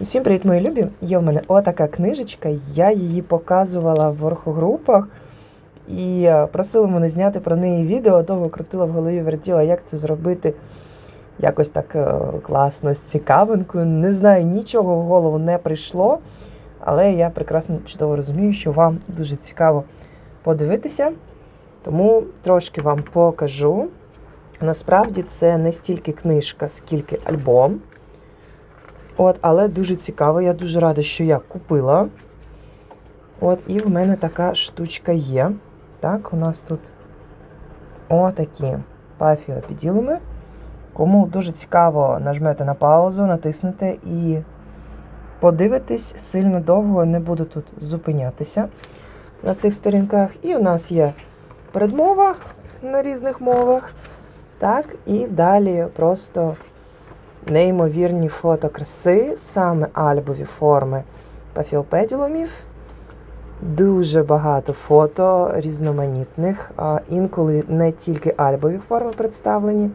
Усім привіт, мої любі! Є в мене отака книжечка. Я її показувала в орхогрупах і е, просили мене зняти про неї відео. Довго крутила в голові, вертіла, як це зробити якось так е, класно, з цікавинкою. Не знаю, нічого в голову не прийшло, але я прекрасно чудово розумію, що вам дуже цікаво подивитися. Тому трошки вам покажу. Насправді це не стільки книжка, скільки альбом. От, але дуже цікаво. Я дуже рада, що я купила. От, і в мене така штучка є. Так, у нас тут отакі пафіопіділими. Кому дуже цікаво, нажмете на паузу, натиснете і подивитесь сильно довго, не буду тут зупинятися на цих сторінках. І у нас є передмова на різних мовах. Так, і далі просто неймовірні фото краси, саме альбові форми пафіопеділумів. Дуже багато фото різноманітних, інколи не тільки альбові форми представлені,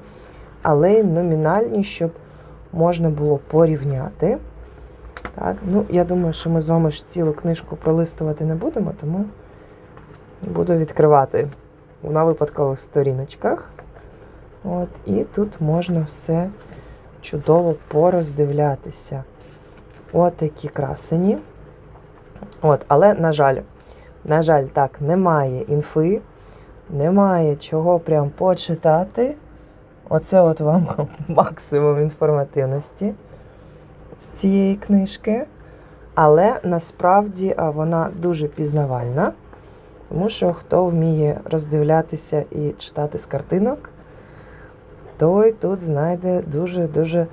але й номінальні, щоб можна було порівняти. Так, ну, Я думаю, що ми з вами ж цілу книжку пролистувати не будемо, тому буду відкривати на випадкових сторіночках. От, І тут можна все чудово пороздивлятися. От такі красені. От, Але, на жаль, на жаль, так, немає інфи, немає чого прям почитати. Оце от вам максимум інформативності з цієї книжки. Але насправді вона дуже пізнавальна, тому що хто вміє роздивлятися і читати з картинок, той тут знайде дуже-дуже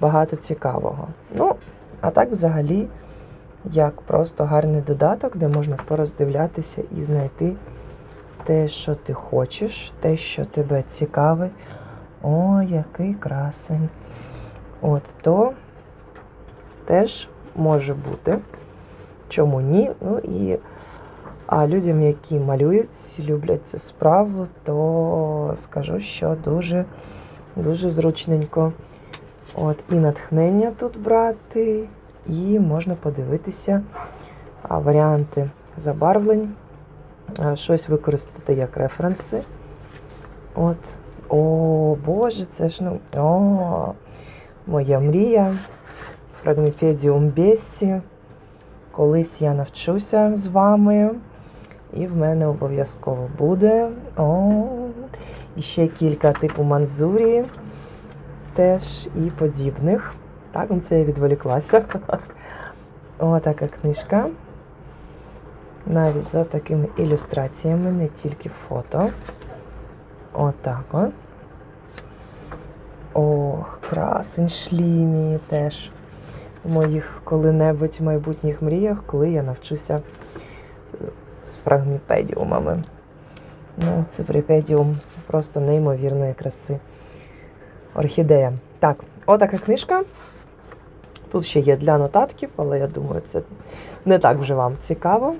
багато цікавого. Ну, а так взагалі, як просто гарний додаток, де можна пороздивлятися і знайти те, що ти хочеш, те, що тебе цікавить. О, який красень. От то теж може бути. Чому ні? Ну і а людям, які малюють, люблять цю справу, то скажу, що дуже дуже зручненько. От, І натхнення тут брати, і можна подивитися варіанти забарвлень, щось використати як референси. От. О, Боже, це ж ну. О, моя мрія. Фрагміпедіум Бессі. Колись я навчуся з вами, і в мене обов'язково буде. О, і ще кілька типу манзурі теж і подібних. Так, ну це я відволіклася. О, така книжка. Навіть за такими ілюстраціями, не тільки фото. Отак от. Ох, красень шлімі теж в моїх коли-небудь майбутніх мріях, коли я навчуся з фрагміпедіумами. Ну, цифрипедіум просто неймовірної краси. Орхідея. Так, отака книжка. Тут ще є для нотатків, але я думаю, це не так вже вам цікаво.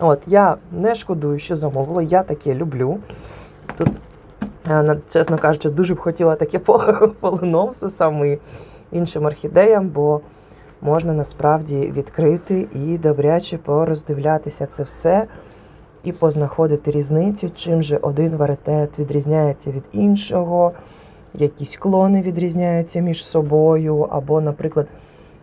От, я не шкодую, що замовила, я таке люблю. Тут, е, чесно кажучи, дуже б хотіла таке полиновсе саме іншим орхідеям, бо можна насправді відкрити і добряче пороздивлятися це все і познаходити різницю, чим же один варитет відрізняється від іншого, якісь клони відрізняються між собою, або, наприклад,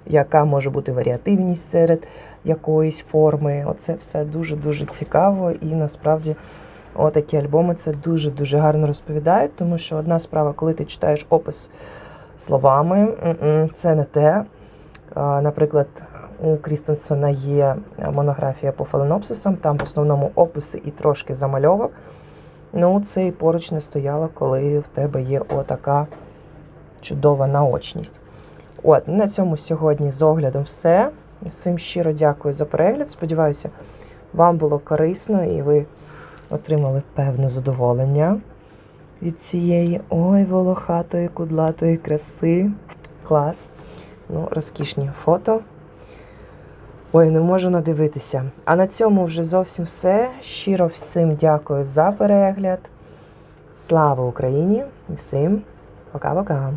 яка може бути варіативність серед якоїсь форми. Оце все дуже-дуже цікаво і насправді. Отакі альбоми це дуже-дуже гарно розповідають, тому що одна справа, коли ти читаєш опис словами, це не те. Наприклад, у Крістенсона є монографія по фаленопсисам, там в основному описи і трошки замальовок. Ну, це і поруч не стояло, коли в тебе є отака чудова наочність. От, на цьому сьогодні з оглядом все. Всім щиро дякую за перегляд. Сподіваюся, вам було корисно і ви отримали певне задоволення від цієї ой, волохатої, кудлатої краси. Клас. Ну, розкішні фото. Ой, не можу надивитися. А на цьому вже зовсім все. Щиро всім дякую за перегляд. Слава Україні! Всім пока-пока!